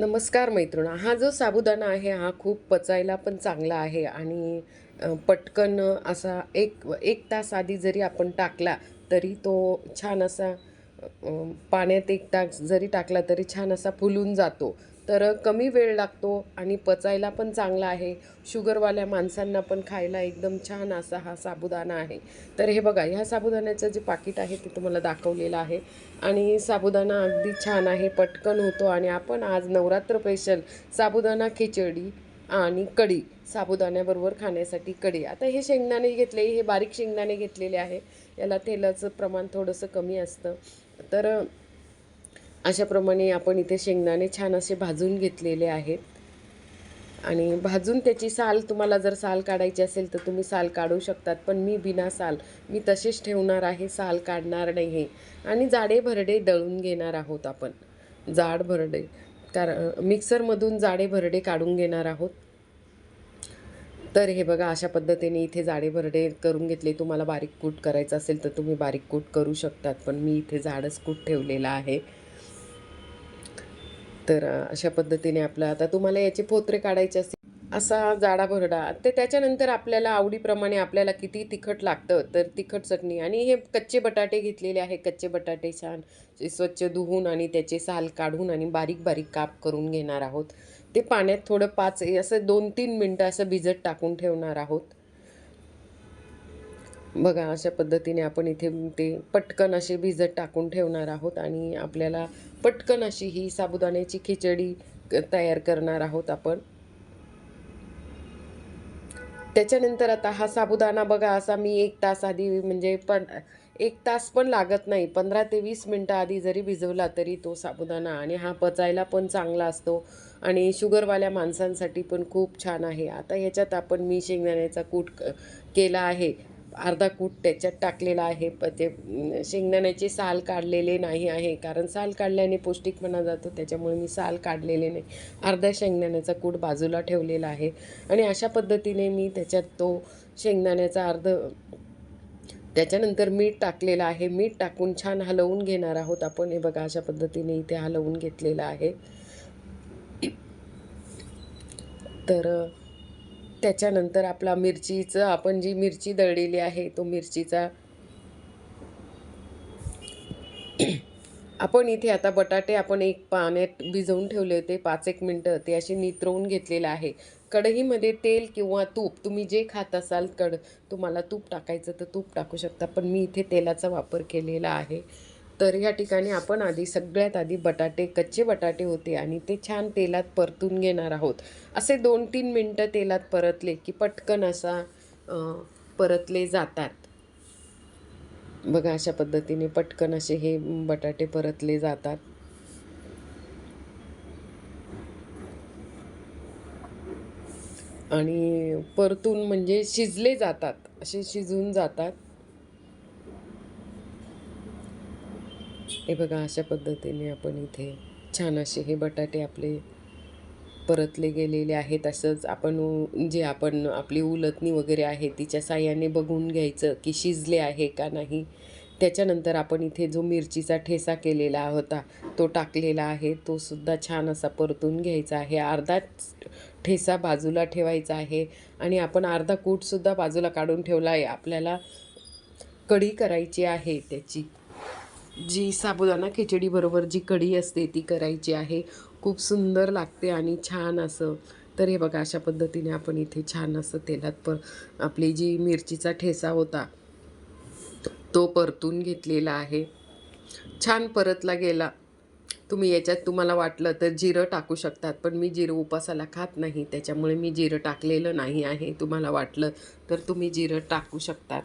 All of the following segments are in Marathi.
नमस्कार मैत्रिणा हा जो साबुदाणा आहे हा खूप पचायला पण चांगला आहे आणि पटकन असा एक एक तास आधी जरी आपण टाकला तरी तो छान असा पाण्यात एक टाक जरी टाकला तरी छान असा फुलून जातो. तर कमी वेळ लागतो आणि पचायला पण चांगला आहे. शुगरवाल्या माणसांना पण खायला एकदम छान असा हा साबुदाणा आहे. तर हे बघा ह्या साबुदाण्याचं जे पाकिट आहे ते तुम्हाला दाखवलेलं आहे. आणि साबुदाणा अगदी छान आहे पटकन होतो. आणि आपण आज नवरात्र स्पेशल साबुदाणा खिचडी आणि कढी साबुदाण्याबरोबर खाण्यासाठी कढी. आता हे शेंगदाणे घेतले हे बारीक शेंगदाणे घेतलेले आहे. याला तेलाचं प्रमाण थोडंसं कमी असतं. तर अशाप्रमाणे आपण इथे शेंगदाणे छान असे भाजून घेतलेले आहेत. आणि भाजून त्याची साल तुम्हाला जर साल काढायची असेल तर तुम्ही साल काढू शकतात पण मी बिना साल मी तसेच ठेवणार आहे साल काढणार नाही. हे आणि जाडे भरडे दळून घेणार आहोत आपण. जाड भरडे कारण मिक्सरमधून जाडे भरडे काढून घेणार आहोत. तर हे बघा अशा पद्धतीने इथे जाडे भरडे करून घेतले. तुम्हाला बारीक कूट करायचं असेल तर तुम्ही बारीक कूट करू शकतात पण मी इथे जाडच कूट ठेवलेला आहे. तर अशा पद्धतीने आपलं आता तुम्हाला याचे पोत्रे काढायचे असतील असा जाडा भरडा. ते त्याच्यानंतर आपल्याला आवडीप्रमाणे आपल्याला किती तिखट लागतं तर तिखट चटणी. आणि हे कच्चे बटाटे घेतलेले आहे. कच्चे बटाटे छान स्वच्छ धुवून आणि त्याचे साल काढून आणि बारीक बारीक काप करून घेणार आहोत. ते पाण्यात थोडं पाच असं दोन तीन मिनटं असं भिजत टाकून ठेवणार आहोत. बघा अशा पद्धतीने आपण इथे ते पटकन असे भिजत टाकून ठेवणार आहोत आणि आपल्याला पटकन अशी ही साबुदाण्याची खिचडी क- तयार करणार आहोत आपण. त्याच्यानंतर आता हा साबुदाणा बघा असा मी एक तास आधी म्हणजे पण एक तास पण लागत नाही. पंधरा ते वीस मिनटं आधी जरी भिजवला तरी तो साबुदाणा आणि हा पचायला पण चांगला असतो आणि शुगरवाल्या माणसांसाठी पण खूप छान आहे. आता ह्याच्यात आपण मी शेंगदाण्याचा कूट क- केला आहे. अर्धा कूट त्याच्यात टाकलेला आहे. प ते शेंगदाण्याचे साल काढलेले नाही आहे. कारण साल काढल्याने पौष्टिकपणा जातो. त्याच्यामुळे मी साल काढलेले नाही. अर्धा शेंगदाण्याचा कूट बाजूला ठेवलेला आहे. आणि अशा पद्धतीने मी त्याच्यात तो शेंगदाण्याचा अर्ध त्याच्यानंतर मीठ टाकलेलं आहे. मीठ टाकून छान हलवून घेणार आहोत आपण. हे बघा अशा पद्धतीने इथे हलवून घेतलेलं आहे. तर त्याच्यानंतर आपला मिरचीचं आपण जी मिरची दळलेली आहे तो मिरचीचा आपण इथे आता बटाटे आपण एक पाण्यात भिजवून ठेवले होते पाच एक मिनटं. ते असे नितरवून घेतलेलं आहे. कढईमध्ये तेल किंवा तूप तुम्ही जे खात असाल कड तुम्हाला तूप टाकायचं तर तूप टाकू शकता पण मी इथे तेलाचा वापर केलेला आहे. तर या ठिकाणी आपण आधी सगळ्यात आधी बटाटे कच्चे बटाटे होते आणि ते छान तेलात परतून घेणार आहोत. असे दोन तीन मिनटं तेलात परतले की पटकन असा परतले जातात. बघा अशा पद्धतीने पटकन असे हे बटाटे परतले जातात. आणि परतून म्हणजे शिजले जातात. असे शिजून जातात. हे बघा अशा पद्धतीने आपण इथे छान असे हे बटाटे आपले परतले गेलेले आहेत. असंच आपण जे आपण आपली उलतणी वगैरे आहे तिच्या साह्याने बघून घ्यायचं की शिजले आहे का नाही. त्याच्यानंतर आपण इथे जो मिरचीचा ठेसा केलेला होता तो टाकलेला आहे. तो सुद्धा छान असा परतून घ्यायचा आहे. अर्धा ठेसा बाजूला ठेवायचा आहे आणि आपण अर्धा कूटसुद्धा बाजूला काढून ठेवला आहे. आपल्याला कढी करायची आहे त्याची. जी साबुदाणा खिचडीबरोबर जी कढी असते ती करायची आहे. खूप सुंदर लागते आणि छान असं. तर हे बघा अशा पद्धतीने आपण इथे छान असं तेलात पर आपली जी मिरचीचा ठेसा होता तो परतून घेतलेला आहे. छान परतला गेला. तुम्ही याच्यात तुम्हाला वाटलं तर जिरं टाकू शकतात पण मी जिरं उपासाला खात नाही त्याच्यामुळे मी जिरं टाकलेलं नाही आहे तुम्हाला वाटलं तर तुम्ही जिरं टाकू शकतात.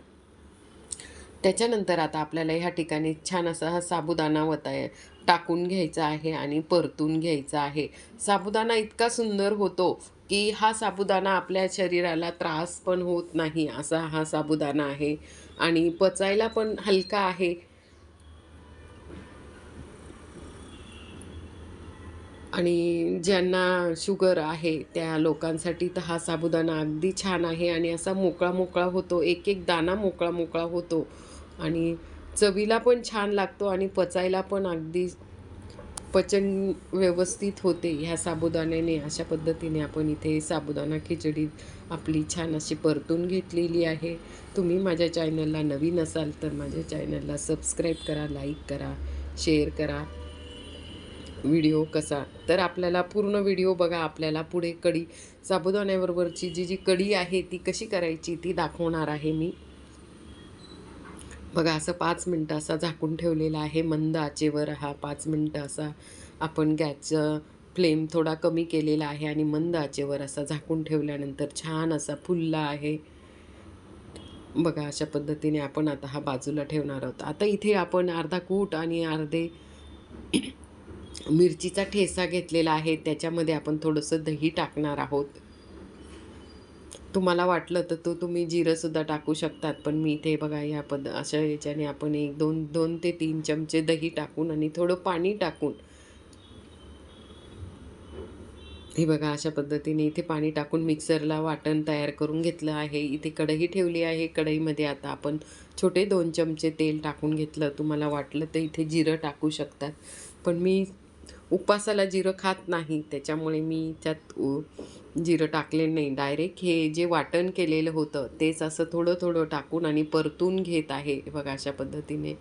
त्याच्यानंतर आता आपल्याला ह्या ठिकाणी छान असा हा साबुदाणा वताय टाकून घ्यायचा आहे आणि परतून घ्यायचा आहे. साबुदाणा इतका सुंदर होतो की हा साबुदाणा आपल्या शरीराला त्रास पण होत नाही असा हा साबुदाणा आहे. आणि पचायला पण हलका आहे. आणि ज्यांना शुगर आहे त्या लोकांसाठी तर हा साबुदाणा अगदी छान आहे. आणि असा मोकळा मोकळा होतो एक एक दाणा मोकळा मोकळा होतो. आणि चवीला पण छान लागतो आणि पचायला पण अगदी पचन व्यवस्थित होते ह्या साबुदाण्याने. अशा पद्धतीने आपण इथे साबुदाणा खिचडी आपली छान अशी परतून घेतलेली आहे. तुम्ही माझ्या चॅनलला नवीन असाल तर माझ्या चॅनलला सबस्क्राईब करा लाईक करा शेअर करा. व्हिडिओ कसा? तर आपल्याला पूर्ण व्हिडिओ बघा आपल्याला पुढे कढी साबुदाण्याबरोबरची जी जी कढी आहे ती कशी करायची ती दाखवणार आहे मी. बघा असं पाच मिनटं असा झाकून ठेवलेला आहे. मंद आचेवर हा पाच मिनटं असा आपण गॅसचं फ्लेम थोडा कमी केलेला आहे आणि मंद आचेवर असा झाकून ठेवल्यानंतर छान असा फुलला आहे. बघा अशा पद्धतीने आपण आता हा बाजूला ठेवणार आहोत. आता इथे आपण अर्धा कूट आणि अर्धे मिरचीचा ठेसा घेतलेला आहे. त्याच्यामध्ये आपण थोडंसं दही टाकणार आहोत. तुम्हाला वाटलं तर तो तुम्ही जिरंसुद्धा टाकू शकतात पण मी इथे बघा ह्या पद अशा याच्याने आपण एक दोन दोन ते तीन चमचे दही टाकून आणि थोडं पाणी टाकून. हे बघा अशा पद्धतीने इथे पाणी टाकून मिक्सरला वाटण तयार करून घेतलं आहे. इथे कढई ठेवली आहे. कढईमध्ये आता आपण छोटे दोन चमचे तेल टाकून घेतलं. तुम्हाला वाटलं तर इथे जिरं टाकू शकतात. पण मी उपासाला जिरं खात नाही. त्याच्यामुळे मी त्यात उ- जिरं टाकले नाही. डायरेक्ट हे जे वाटण केलेलं होतं तेच असं थोडं थोडं टाकून आणि परतून घेत आहे. बघा अशा पद्धतीने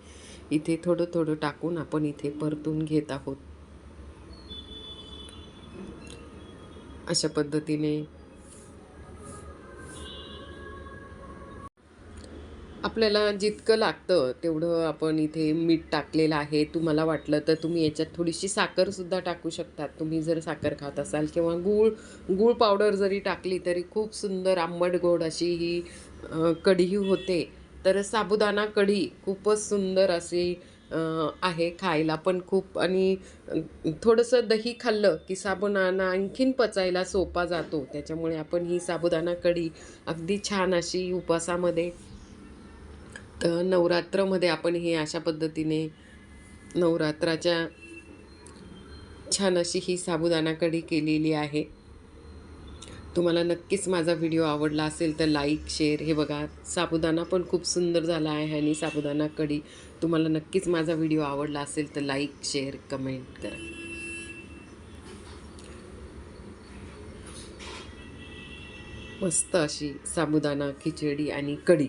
इथे थोडं थोडं टाकून आपण इथे परतून घेत आहोत. अशा पद्धतीने आपल्याला जितकं लागतं तेवढं आपण इथे मीठ टाकलेलं आहे. तुम्हाला वाटलं तर तुम्ही याच्यात थोडीशी साखरसुद्धा टाकू शकतात. तुम्ही जर साखर खात असाल किंवा गूळ गूळ पावडर जरी टाकली तरी खूप सुंदर आंबट गोड अशी ही कढी होते. तर साबुदाणा कढी खूपच सुंदर अशी आहे खायला पण खूप. आणि थोडंसं दही खाल्लं की साबुदाणा आणखीन पचायला सोपा जातो. त्याच्यामुळे आपण ही साबुदाणा कढी अगदी छान अशी उपासामध्ये तर नवरात्रमध्ये आपण हे अशा पद्धतीने नवरात्राच्या छान अशी ही साबुदाणा कढी केलेली आहे. तुम्हाला नक्कीच माझा व्हिडिओ आवडला असेल तर लाईक शेअर हे बघा. साबुदाणा पण खूप सुंदर झाला आहे आणि साबुदाणा कढी तुम्हाला नक्कीच माझा व्हिडिओ आवडला असेल तर लाईक शेअर कमेंट करा. मस्त अशी साबुदाणा खिचडी आणि कढी